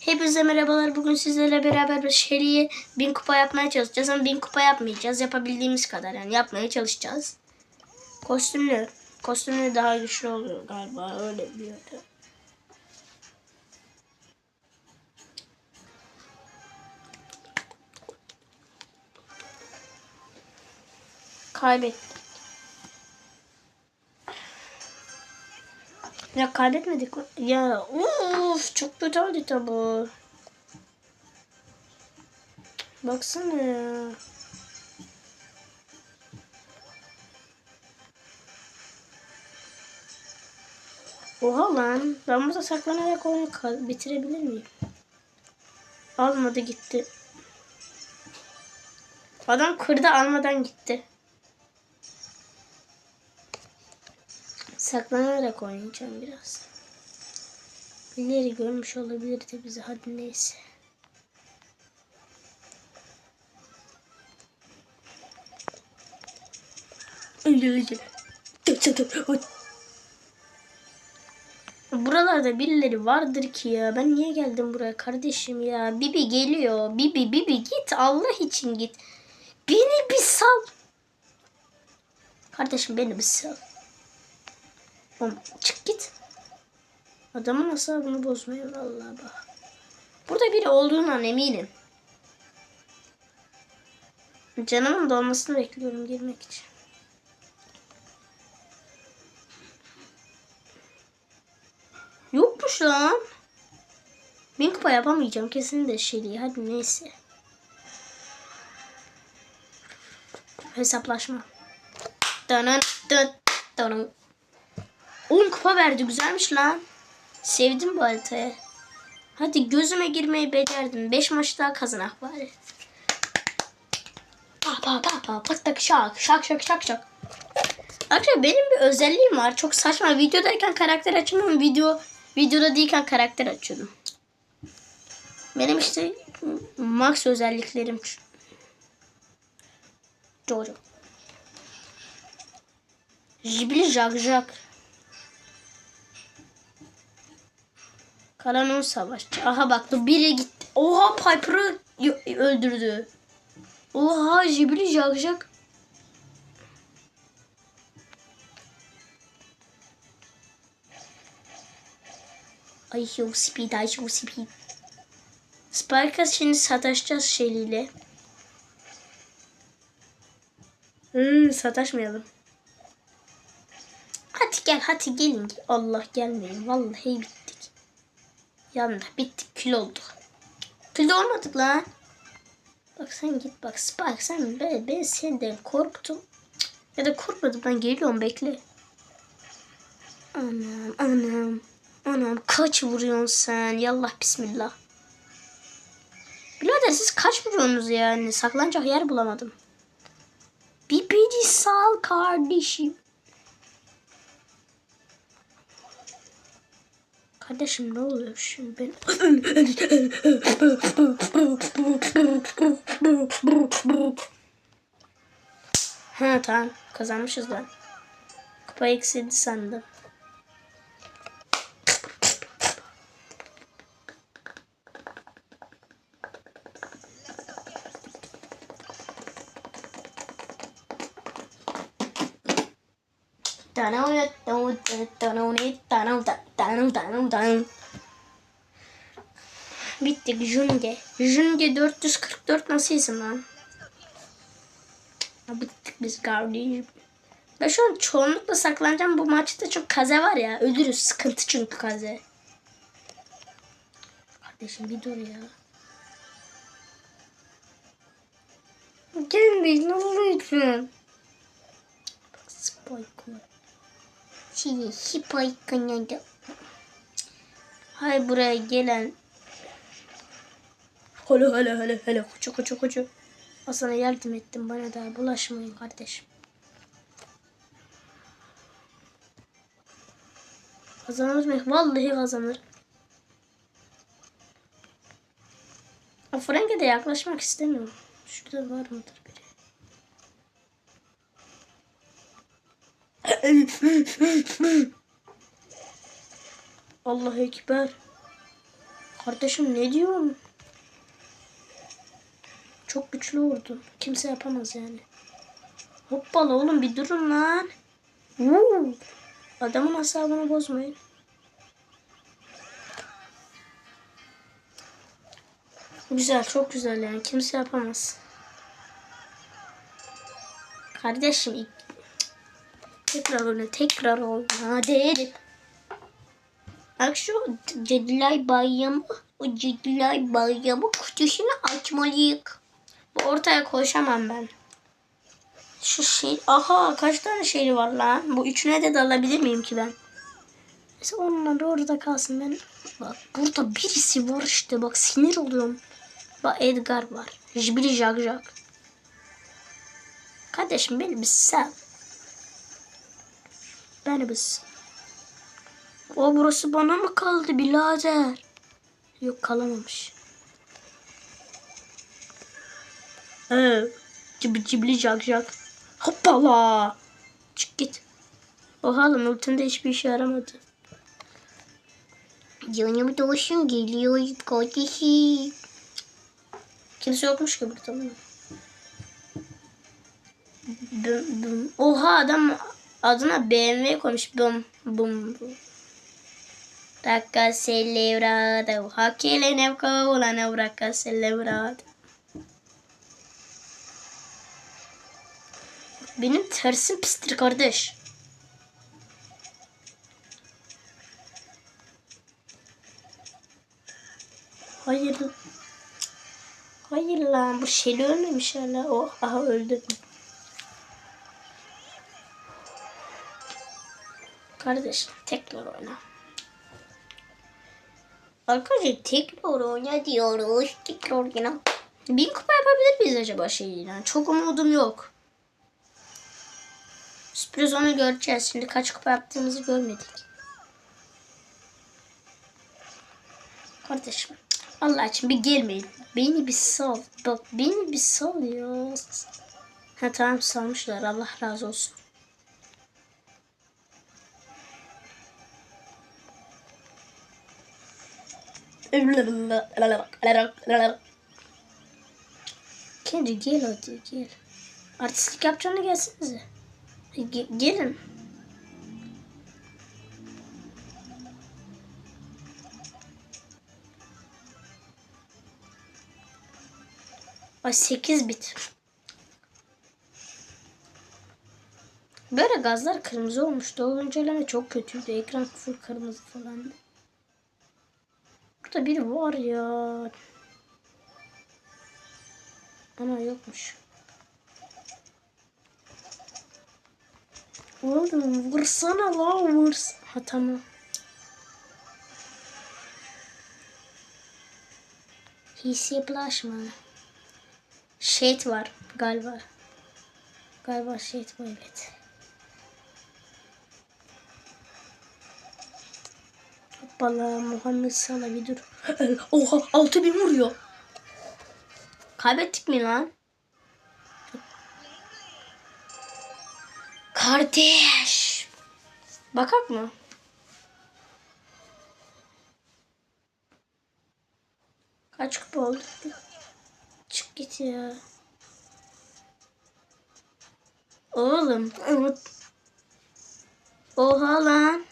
Hepinize merhabalar. Bugün sizlerle beraber bir Shelly'ye bin kupa yapmaya çalışacağız. Ama bin kupa yapmayacağız. Yapabildiğimiz kadar yani yapmaya çalışacağız. Kostümlü. Kostümlü daha güçlü oluyor galiba. Öyle bir yerde. Ya kaybetmedik mi? Ya uf çok kötü harita bu. Baksana ya. Oha lan. Ben burada saklanarak oyunu bitirebilir miyim? Almadı gitti. Adam kırdı almadan gitti. Saklanarak oynayacağım biraz. Birileri görmüş olabilir de bizi hadi neyse. Buralarda birileri vardır ki ya. Ben niye geldim buraya kardeşim ya? Bibi geliyor. Bibi Bibi git Allah için git. Beni bir sal. Kardeşim beni bir sal. Çık git. Adamın asabını bozmuyor vallahi bak. Burada biri olduğundan eminim. Canımın dolmasını bekliyorum girmek için. Yokmuş lan. Bin kupa yapamayacağım kesin de şeyi. Hadi neyse. Hesaplaşma. Dönün dön dönün. 10 kupa verdi güzelmiş lan. Sevdim bu haritayı. Hadi gözüme girmeyi becerdim. 5 maç daha kazanak bari. Pa pa pa pa patak şak şak şak şak şak. Arkadaşlar benim bir özelliğim var. Çok saçma. Videodayken karakter açamam. Video videoda değilken karakter açıyordum. Benim işte max özelliklerim. Jojo. Jibli jak jak. Karanon savaşçı. Aha bak bu biri gitti. Oha Piper'ı öldürdü. Oha Jibli jak jak. Ay şu speed, ay şu speed. Spike'a şimdi sataşacağız şeyliyle. Hmm, sataşmayalım. Hadi gel, hadi gelin. Allah gelmeyin. Vallahi bittik. Yandı, bittik, kül olduk. Kül olmadık lan. Bak sen git bak Spike sen ben, ben senden korktum. Ya da korkmadım ben geliyorum bekle. Anam anam. Anam kaç vuruyorsun sen? Yallah bismillah. Birader siz kaç vuruyorsunuz yani? Saklanacak yer bulamadım. Bir beni sal kardeşim. Kardeşim ne oluyor şimdi ben? ha tamam kazanmışız lan. Kupa eksildi sandım. Bittik Junge. Junge 444 nasıl isim lan? Bittik biz kardeşim. Ben şu an çoğunlukla saklanacağım. Bu maçta çok kaze var ya. Ölürüz. Sıkıntı çünkü kaze. Kardeşim bir dur ya. Gelmeyin ne olursun. Bak Spike var. Seni Spike'ın yanında. Hay buraya gelen. Hala hala hala hala koçu koçu koçu. O sana yardım ettim bana da bulaşmayın kardeşim. Kazanır mı? Vallahi kazanır. Frank'e de yaklaşmak istemiyorum. Şurada var mıdır biri? Allah ekber. Kardeşim ne diyorsun? Çok güçlü vurdu. Kimse yapamaz yani. Hoppala oğlum bir durun lan. Woo! Adamın asabını bozmayın. Güzel, çok güzel yani. Kimse yapamaz. Kardeşim tekrar oyna, tekrar oyna. Hadi Elif. Bak şu Cediler Bayramı, o Cediler Bayramı kutusunu açmalıyız. Bu ortaya koşamam ben. Şu şey, aha kaç tane şey var lan? Bu üçüne de dalabilir miyim ki ben? Mesela onlar orada kalsın ben. Bak burada birisi var işte bak sinir oluyorum. Bak Edgar var. Biri Jack Jack. Kardeşim beni bir sen. Beni bir. O burası bana mı kaldı birader? Yok kalamamış. Ee, cibli cibli Jack Jack. Hoppala. Çık git. Oha lan ultinde hiçbir işe yaramadı. Canım dostum geliyor kardeşim. Kimse yokmuş ki burada mı? Bum, bum. Oha adam adına BMW koymuş. Bum bum bum. Racca celebrata, hakele nevka olan racca celebrata. Benim tersim pistir kardeş. Hayır. Hayır lan bu Şeli ölmemiş hala. Oh aha öldü. Kardeş tekrar oyna. Arkadaşlar tekrar oyna diyoruz. Tekrar oyna. Bin kupa yapabilir miyiz acaba şeyle? Çok umudum yok. Sürpriz onu göreceğiz. Şimdi kaç kupa yaptığımızı görmedik. Kardeşim Allah için bir gelmeyin. Beni bir sal. Bak beni bir sal ya. Ha tamam salmışlar. Allah razı olsun. Kendi gel hadi gel. Artistlik yapacağını gelsenize. Ge- gelin. Ay 8 bit. Böyle gazlar kırmızı olmuştu. O önceden çok kötüydü. Ekran full kırmızı falan. Burada biri var ya. Ama yokmuş. Oğlum vursana la vurs. Ha tamam. Hissi bulaşma. Shade var galiba. Galiba Shade bu evet. Hoppala Muhammed Salah bir dur. Oha 6000 vuruyor. Kaybettik mi lan? Kardeş. Bakak mı? Kaç kupa oldu? Çık git ya. Oğlum. Oha lan.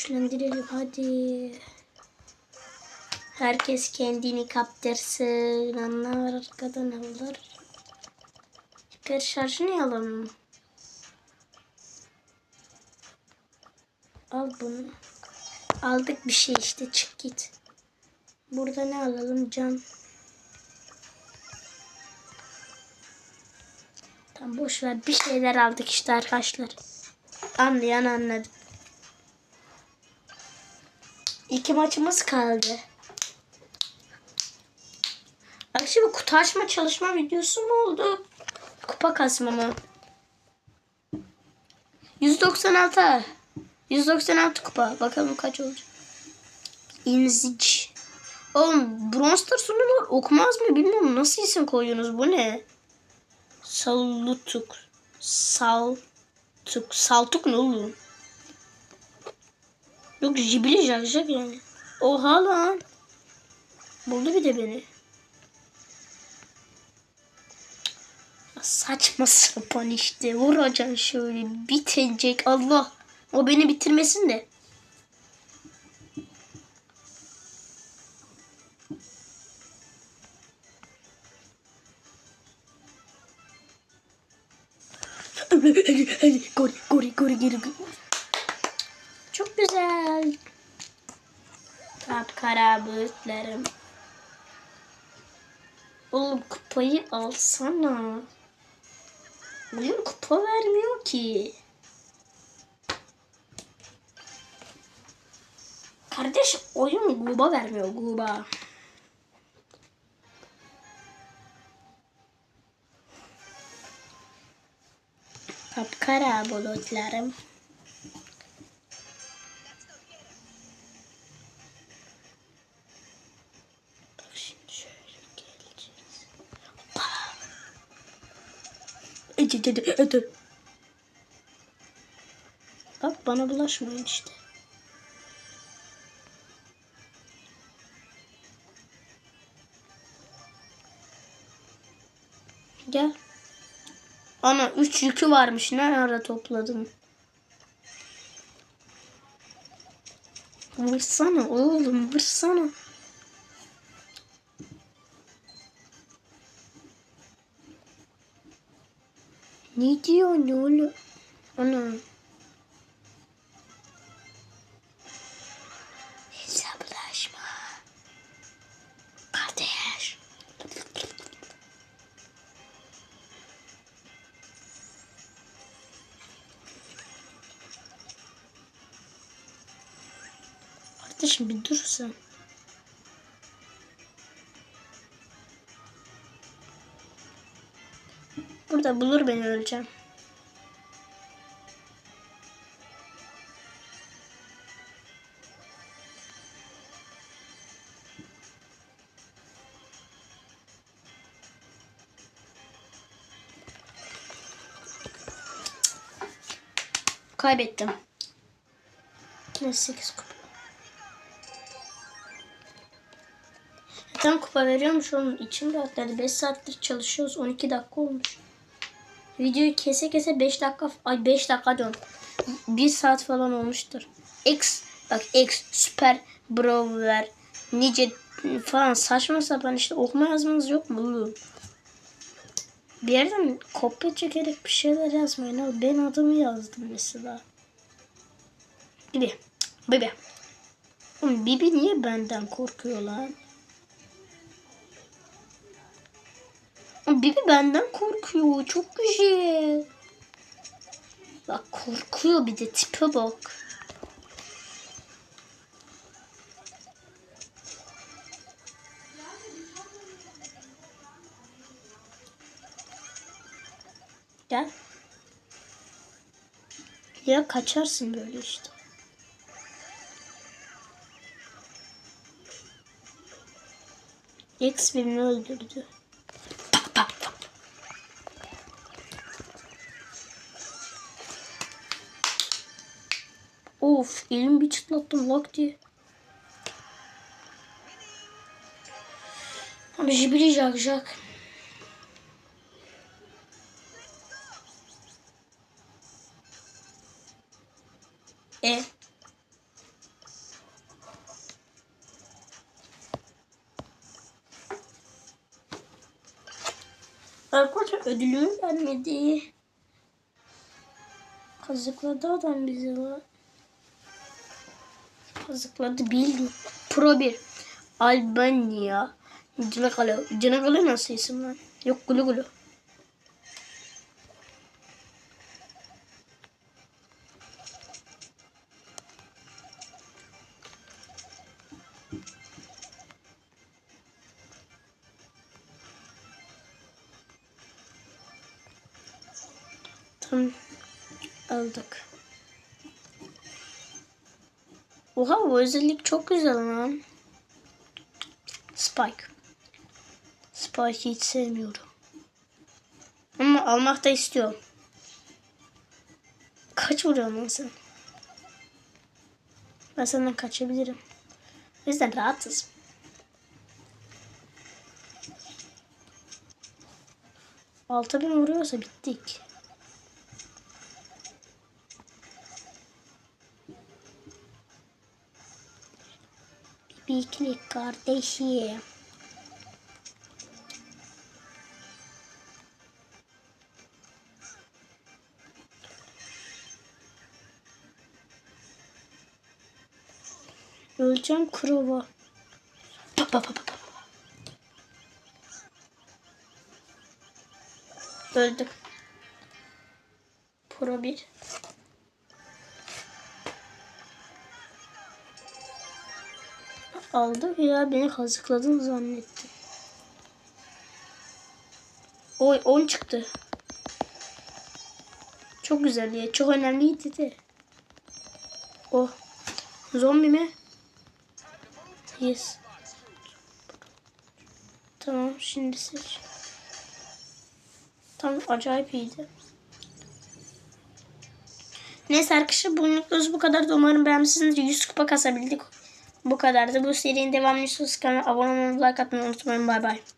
Güçlendirelim hadi. Herkes kendini kaptırsın. Anlar arkadan alır. Hiper şarjı niye alalım? Al bunu. Aldık bir şey işte çık git. Burada ne alalım can. Tam boş ver bir şeyler aldık işte arkadaşlar. Anlayan anladı. İki maçımız kaldı. Bak şimdi kutu açma çalışma videosu mu oldu? Kupa kasma mı? 196. 196 kupa. Bakalım kaç olacak. İnzic. Oğlum Bronster sunular okumaz mı bilmiyorum. Nasıl isim koyuyorsunuz? Bu ne? Salutuk. Saltuk. Saltuk ne oğlum? Yok jibili jajak yani. Oha lan. Buldu bir de beni. Saçma sapan işte. Vuracaksın şöyle. Bitecek. Allah. O beni bitirmesin de. Gori gori gori geri Çok güzel. Kapkara böğürtlerim. Oğlum kupayı alsana. Oyun kupa vermiyor ki. Kardeş oyun guba vermiyor guba. Kapkara bulutlarım. Ece. Bak bana bulaşmayın işte. Gel. Ana 3 yükü varmış. Ne ara topladım? Vursana oğlum vursana. Ne diyor ne oluyor? Ana. Hesaplaşma. Kardeş. Kardeşim bir dur Burada bulur beni öleceğim. Kaybettim. Yine 8 kupa. Tam kupa veriyormuş onun içim rahatladı. 5 saattir çalışıyoruz. 12 dakika olmuş. Videoyu kese kese 5 dakika ay 5 dakika diyorum. 1 saat falan olmuştur. X bak X süper brawler nice falan saçma sapan işte okuma yazmanız yok mu? Bir yerden kopya çekerek bir şeyler yazmayın. abi. Ben adımı yazdım mesela. Bibi. Bibi. Oğlum Bibi niye benden korkuyor lan? Bibi benden korkuyor. Çok güzel. Bak korkuyor bir de tipe bak. Gel. Ya kaçarsın böyle işte. X birini öldürdü. Of elim bir çıtlattım lak diye. Abi jibili jak. E. Arkadaşlar ödülümü vermedi. Kazıkladı adam bizi lan. Kazıkladı bildim. Pro 1. Albania. Cınakalı. Cınakalı nasıl isim lan? Yok gulu gulu. Tamam. Aldık. Bu özellik çok güzel lan. Spike. Spike'i hiç sevmiyorum. Ama almak da istiyorum. Kaç vuruyorsun lan sen? Ben senden kaçabilirim. O yüzden rahatız. Altı bin vuruyorsa bittik. Bibiklik kardeşim. Öleceğim krova. Pa pa pa pa. Öldüm. Pro 1. Aldık ya beni kazıkladın zannettim. Oy 10 çıktı. Çok güzel ya. Çok önemliydi de. Oh. Zombi mi? Yes. Tamam şimdi seç. Tam acayip iyiydi. Neyse arkadaşlar bugünlük bu kadar da umarım beğenmişsinizdir. 100 kupa kasabildik. Bu kadardı. Bu serinin devamını istiyorsanız kanala abone olmayı, like atmayı unutmayın. Bay bay.